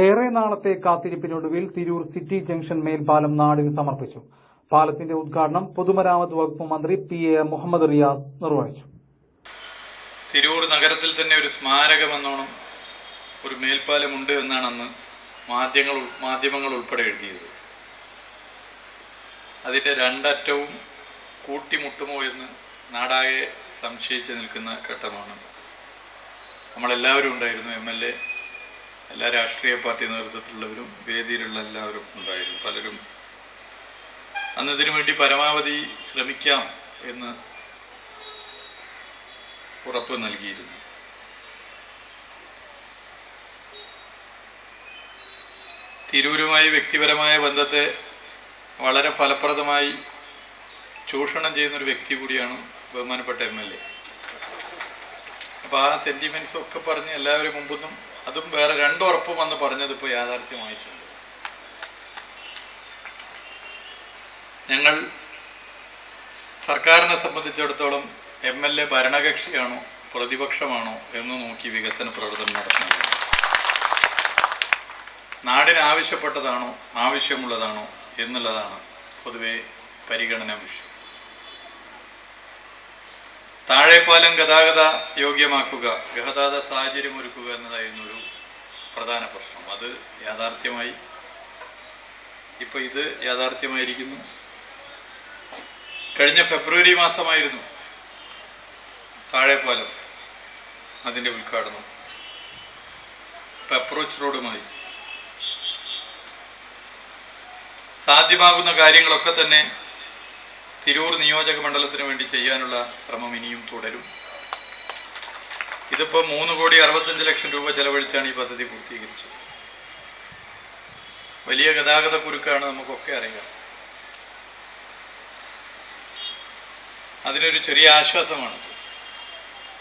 ഏറെ നാളത്തെ കാത്തിരിപ്പിനൊടുവിൽ തിരൂർ സിറ്റി ജംഗ്ഷൻ മേൽപ്പാലം നാടിന് സമർപ്പിച്ചു. പാലത്തിന്റെ ഉദ്ഘാടനം പൊതുമരാമത്ത് വകുപ്പ് മന്ത്രി പി എ മുഹമ്മദ് റിയാസ് നിർവഹിച്ചു. തിരൂർ നഗരത്തിൽ തന്നെ ഒരു സ്മാരകമെന്നോണം ഒരു മേൽപ്പാലമുണ്ട് എന്നാണ് അന്ന് മാധ്യമങ്ങൾ മാധ്യമങ്ങൾ ഉൾപ്പെടെ എഴുതിയത്. അതിന്റെ രണ്ടറ്റവും കൂട്ടിമുട്ടുമോ എന്ന് നാടാകെ സംശയിച്ച് നിൽക്കുന്ന ഘട്ടമാണ്. നമ്മളെല്ലാവരും ഉണ്ടായിരുന്നു എം എൽ എ എല്ലാ രാഷ്ട്രീയ പാർട്ടി നേതൃത്വത്തിലുള്ളവരും വേദിയിലുള്ള എല്ലാവരും ഉണ്ടായിരുന്നു പലരും. അന്ന് ഇതിനു വേണ്ടി പരമാവധി ശ്രമിക്കാം എന്ന് ഉറപ്പ് നൽകിയിരുന്നു. തിരൂരുമായി വ്യക്തിപരമായ ബന്ധത്തെ വളരെ ഫലപ്രദമായി ചൂഷണം ചെയ്യുന്നൊരു വ്യക്തി കൂടിയാണ് ബഹുമാനപ്പെട്ട എം എൽ എ. അപ്പോൾ ആ സെന്റിമെന്റ്സ് ഒക്കെ പറഞ്ഞ് എല്ലാവരും മുമ്പൊന്നും അതും വേറെ രണ്ടുറപ്പും വന്ന് പറഞ്ഞത് ഇപ്പോൾ യാഥാർത്ഥ്യമായിട്ടുണ്ട്. ഞങ്ങൾ സർക്കാരിനെ സംബന്ധിച്ചിടത്തോളം എം എൽ എ ഭരണകക്ഷിയാണോ പ്രതിപക്ഷമാണോ എന്ന് നോക്കി വികസന പ്രവർത്തനം നടത്തുന്നത്? നാടിന് ആവശ്യപ്പെട്ടതാണോ ആവശ്യമുള്ളതാണോ എന്നുള്ളതാണ് പൊതുവെ പരിഗണന വിഷയം. താഴെപ്പാലം ഗതാഗത യോഗ്യമാക്കുക ഗതാഗത സാഹചര്യം ഒരുക്കുക എന്നതായിരുന്നു ഒരു പ്രധാന പ്രശ്നം. അത് യാഥാർത്ഥ്യമായി ഇപ്പോൾ ഇത് യാഥാർത്ഥ്യമായിരിക്കുന്നു. കഴിഞ്ഞ ഫെബ്രുവരി മാസമായിരുന്നു താഴെപ്പാലം അതിന്റെ ഉദ്ഘാടനം. അപ്രോച്ച് റോഡുമായി സാധ്യമാകുന്ന കാര്യങ്ങളൊക്കെ തന്നെ തിരൂർ നിയോജക മണ്ഡലത്തിന് വേണ്ടി ചെയ്യാനുള്ള ശ്രമം ഇനിയും തുടരും. ഇതിപ്പോൾ മൂന്ന് കോടി അറുപത്തഞ്ച് ലക്ഷം രൂപ ചെലവഴിച്ചാണ് ഈ പദ്ധതി പൂർത്തീകരിച്ചത്. വലിയ ഗതാഗത കുരുക്കാണ് നമുക്കൊക്കെ അറിയാം. അതിനൊരു ചെറിയ ആശ്വാസമാണ്.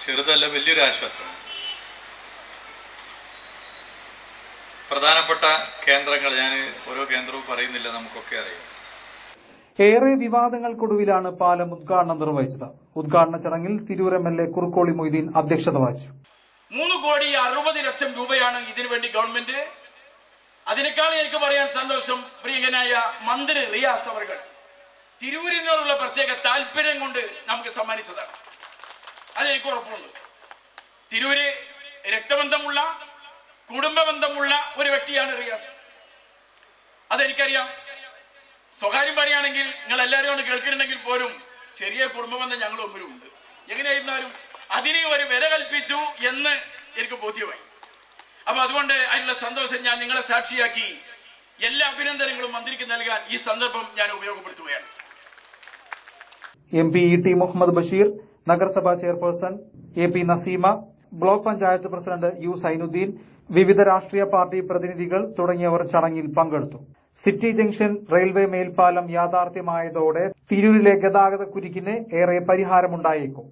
ചെറുതല്ല വലിയൊരു ആശ്വാസമാണ് പ്രധാനപ്പെട്ട കേന്ദ്രങ്ങൾ ഞാൻ ഓരോ കേന്ദ്രവും പറയുന്നില്ല നമുക്കൊക്കെ അറിയാം. ഏറെ വിവാദങ്ങൾക്കൊടുവിലാണ് പാലം ഉദ്ഘാടനം നിർവഹിച്ചത്. ഉദ്ഘാടന ചടങ്ങിൽ Tirur M L A Kurukkoli Moideen അധ്യക്ഷത വഹിച്ചു. മൂന്ന് കോടി അറുപത് ലക്ഷം രൂപയാണ് ഇതിനു വേണ്ടി ഗവൺമെന്റ്. അതിനേക്കാൾ എനിക്ക് പറയാൻ സന്തോഷം പ്രിയങ്കനായ മന്ത്രി റിയാസ് അവർ തിരൂരിനോടുള്ള പ്രത്യേക താല്പര്യം കൊണ്ട് നമുക്ക് സമ്മാനിച്ചതാണ്. അതെനിക്ക് ഉറപ്പുണ്ട് തിരൂര് രക്തബന്ധമുള്ള കുടുംബ ബന്ധമുള്ള ഒരു വ്യക്തിയാണ് റിയാസ്. അതെനിക്കറിയാം. സ്വകാര്യം പറയുകയാണെങ്കിൽ നിങ്ങൾ എല്ലാവരും കേൾക്കുന്നുണ്ടെങ്കിൽ പോലും ചെറിയ കുടുംബബന്ധം ഞങ്ങൾ ഒന്നിലും ഉണ്ട് എങ്ങനെയായിരുന്നാലും അതിനെ ഒരു വില കൽപ്പിച്ചു എന്ന് എനിക്ക് ബോധ്യമായി. അപ്പൊ അതുകൊണ്ട് അതിനുള്ള സന്തോഷം ഞാൻ നിങ്ങളെ സാക്ഷിയാക്കി എല്ലാ അഭിനന്ദനങ്ങളും മന്ത്രിക്ക് നൽകാൻ ഈ സന്ദർഭം ഞാൻ ഉപയോഗപ്പെടുത്തുകയാണ്. M P E T Muhammad Basheer നഗരസഭാ chairperson A P Naseema block panchayat president U Zainuddin വിവിധ രാഷ്ട്രീയ പാർട്ടി പ്രതിനിധികൾ തുടങ്ങിയവർ ചടങ്ങിൽ പങ്കെടുത്തു. സിറ്റി ജംഗ്ഷൻ റെയിൽവേ മേൽപ്പാലം യാഥാർത്ഥ്യമായതോടെ തിരൂരിലെ ഗതാഗത കുരുക്കിന് ഏറെ പരിഹാരമുണ്ടായേക്കും.